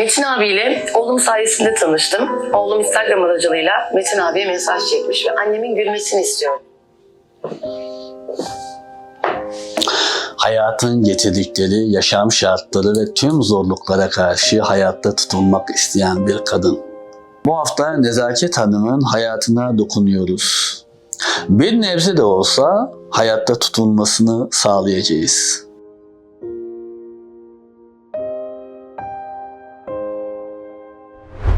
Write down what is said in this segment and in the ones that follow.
Metin abiyle oğlum sayesinde tanıştım. Oğlum Instagram aracılığıyla Metin abiye mesaj çekmiş ve annemin gülmesini istiyor. Hayatın getirdikleri yaşam şartları ve tüm zorluklara karşı hayatta tutulmak isteyen bir kadın. Bu hafta Nezaket Hanım'ın hayatına dokunuyoruz. Bir nebze de olsa hayatta tutulmasını sağlayacağız.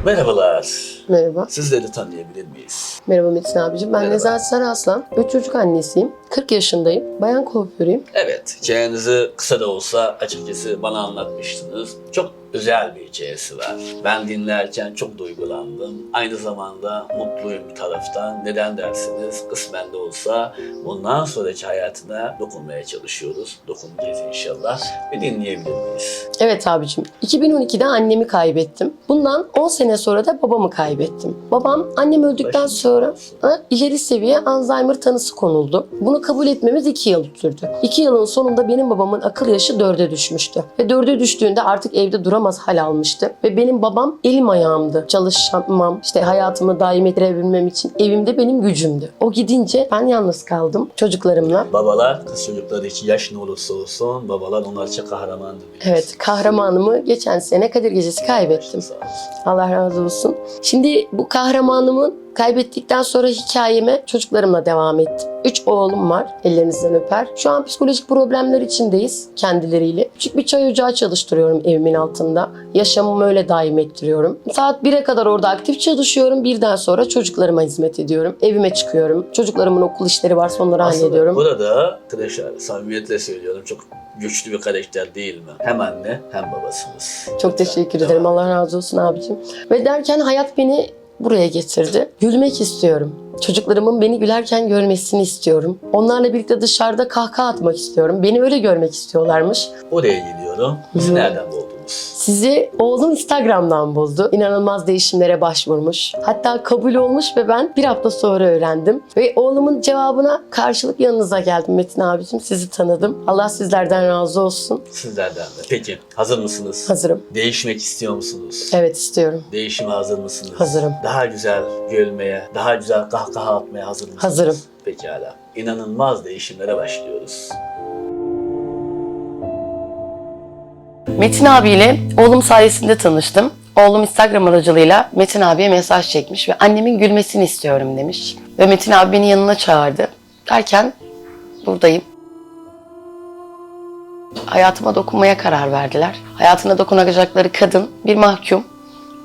Merhabalar. Merhaba. Sizleri tanıyabilir miyiz? Merhaba Metin abicim. Ben Merhaba. Nezahat Sarıaslan. 3 çocuk annesiyim. 40 yaşındayım. Bayan kuaförüyüm. Evet, hikayenizi kısa da olsa açıkçası bana anlatmıştınız. Çok özel bir hikayesi var. Ben dinlerken çok duygulandım. Aynı zamanda mutluyum bir taraftan. Neden dersiniz? Kısmen de olsa bundan sonraki hayatına dokunmaya çalışıyoruz. Dokunacağız inşallah. Bir dinleyebilir miyiz? Evet abicim. 2012'de annemi kaybettim. Bundan 10 sene sonra da babamı kaybettim. Babam annem öldükten Başınız sonra ha, ileri seviye Alzheimer tanısı konuldu. Bunu kabul etmemiz 2 yıl sürdü. 2 yılın sonunda benim babamın akıl yaşı 4'e düşmüştü. Ve 4'e düştüğünde artık evde duramaz hal almıştı. Ve benim babam elim ayağımdı. Çalışmam, işte hayatımı daim ettirebilmem için evimde benim gücümdü. O gidince ben yalnız kaldım çocuklarımla. Babalar, kız çocukları için yaş ne olursa olsun babalar onlarca kahramandır. biliyorsunuz. Evet, kahramanımı geçen sene Kadir Gecesi kaybettim. Allah razı olsun. Şimdi bu kahramanımın kaybettikten sonra hikayeme çocuklarımla devam ettim. Üç oğlum var, ellerinizden öper. Şu an psikolojik problemler içindeyiz kendileriyle. Küçük bir çay ocağı çalıştırıyorum evimin altında. Yaşamımı öyle daim ettiriyorum. Saat 1'e kadar orada aktif çalışıyorum. Birden sonra çocuklarıma hizmet ediyorum. Evime çıkıyorum. Çocuklarımın okul işleri varsa onları Aslında hallediyorum. burada arkadaşlar samimiyetle söylüyorum çok güçlü bir karakter değil mi? Hem anne hem babasınız. Çok teşekkür ederim. Allah razı olsun abicim. Ve derken hayat beni buraya getirdi. Gülmek istiyorum. Çocuklarımın beni gülerken görmesini istiyorum. Onlarla birlikte dışarıda kahkaha atmak istiyorum. Beni öyle görmek istiyorlarmış. Oraya gidiyorum. Bizi nereden buldunuz? Sizi oğlum Instagram'dan buldu. İnanılmaz değişimlere başvurmuş. Hatta kabul olmuş ve ben bir hafta sonra öğrendim. Ve oğlumun cevabına karşılık yanınıza geldim Metin abicim. Sizi tanıdım. Allah sizlerden razı olsun. Sizlerden de. Peki hazır mısınız? Hazırım. Değişmek istiyor musunuz? Evet istiyorum. Değişime hazır mısınız? Hazırım. Daha güzel gülmeye, daha güzel kahkaha atmaya hazır mısınız? Hazırım. Pekala. İnanılmaz değişimlere başlıyoruz. Metin abiyle oğlum sayesinde tanıştım. Oğlum Instagram aracılığıyla Metin abiye mesaj çekmiş ve annemin gülmesini istiyorum demiş. Ve Metin abi beni yanına çağırdı. Derken buradayım. Hayatıma dokunmaya karar verdiler. Hayatına dokunacakları kadın bir mahkum.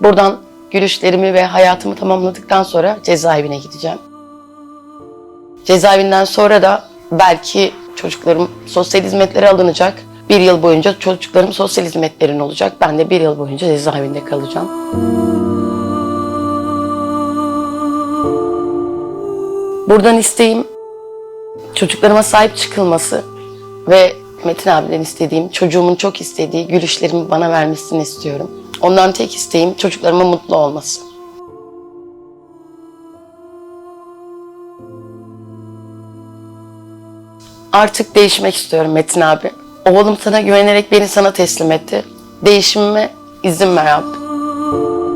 Buradan gülüşlerimi ve hayatımı tamamladıktan sonra cezaevine gideceğim. Cezaevinden sonra da belki çocuklarım sosyal hizmetlere alınacak. Bir yıl boyunca çocuklarım sosyal hizmetlerin olacak. Ben de bir yıl boyunca cezaevinde kalacağım. Buradan isteğim çocuklarıma sahip çıkılması ve Metin abiden istediğim, çocuğumun çok istediği gülüşlerimi bana vermesini istiyorum. Ondan tek isteğim çocuklarımın mutlu olması. Artık değişmek istiyorum Metin abi. Oğlum sana güvenerek beni sana teslim etti. Değişimime izin ver Rabbim.